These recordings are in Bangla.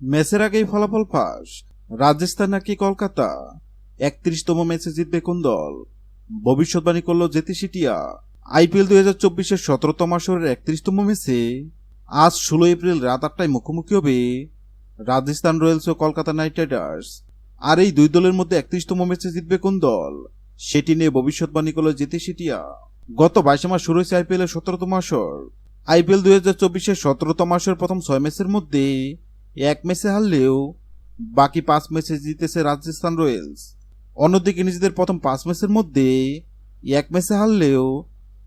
ম্যাচের আগেই ফলাফল ফাঁস রাজস্থান নাকি কলকাতা? একত্রিশতম ম্যাচে জিতবে কোন দল? ভবিষ্যৎবাণী করল জেতি সিটিয়া। আইপিএল দুই হাজার চব্বিশের সতেরোতম আসরের একত্রিশতম ম্যাচে। আজ ষোলো এপ্রিল রাত আটটায় মুখোমুখি হবে রাজস্থান রয়্যালস ও কলকাতা নাইট রাইডার্স। আর এই দুই দলের মধ্যে একত্রিশতম ম্যাচে জিতবে কোন দল? সেটি নিয়ে ভবিষ্যৎবাণী করল জেতি সিটিয়া। গত বাইশে মাস শুরু হয়েছে আইপিএল এর সতেরোতম আসর। আইপিএল দুই হাজার চব্বিশের সতেরোতম আসর প্রথম ছয় ম্যাচের মধ্যে এক ম্যাচে হারলেও বাকি পাঁচ ম্যাচে জিতেছে রাজস্থান রয়্যালস। অন্যদিকে নিজেদের প্রথম পাঁচ ম্যাচের মধ্যে এক ম্যাচে হারলেও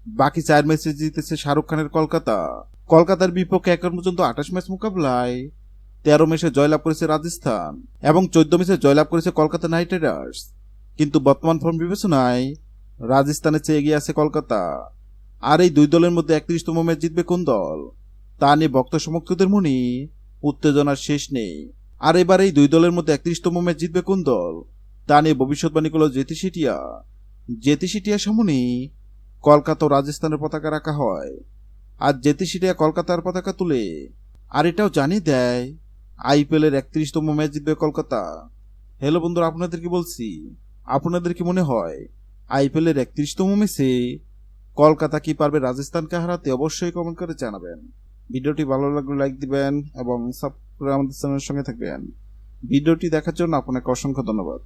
বাকি চার ম্যাচে জিতেছে শাহরুখ খানের কলকাতা। কলকাতার বিপক্ষে এখন পর্যন্ত আঠাশ ম্যাচ মোকাবেলায় তেরো ম্যাচে জয়লাভ করেছে রাজস্থান এবং চোদ্দ ম্যাচে জয়লাভ করেছে কলকাতা নাইট রাইডার্স। কিন্তু বর্তমান ফর্ম বিবেচনায় রাজস্থানের চেয়ে এগিয়ে আছে কলকাতা। আর এই দুই দলের মধ্যে একত্রিশতম ম্যাচ জিতবে কোন দল? তা নিয়ে ভক্ত সমর্থকদের মনে উত্তেজনার শেষ নেই। আর এবার এই দুই দলের মধ্যে একত্রিশতম ম্যাচ জিতবে কোন দল? তা নিয়ে ভবিষ্যৎবাণী করল জেতি সিটিয়া জেতি সিটিয়ার সামনে কলকাতা ও রাজস্থানের পতাকা রাখা হয়। আর জেতি সিটিয়া কলকাতার পতাকা তুলে। আর এটাও জানিয়ে দেয় আইপিএল এর একত্রিশতম ম্যাচ জিতবে কলকাতা। হ্যালো বন্ধুরা, আপনাদের কি বলছি? আপনাদের কি মনে হয় আইপিএল এর একত্রিশতম ম্যাচে কলকাতা কি পারবে রাজস্থানকে হারাতে? অবশ্যই কমেন্ট করে জানাবেন। ভিডিওটি ভালো লাগলে লাইক দিবেন এবং সাবস্ক্রাইব আমাদের চ্যানেলের সঙ্গে থাকবেন। ভিডিওটি দেখার জন্য আপনাকে অসংখ্য ধন্যবাদ।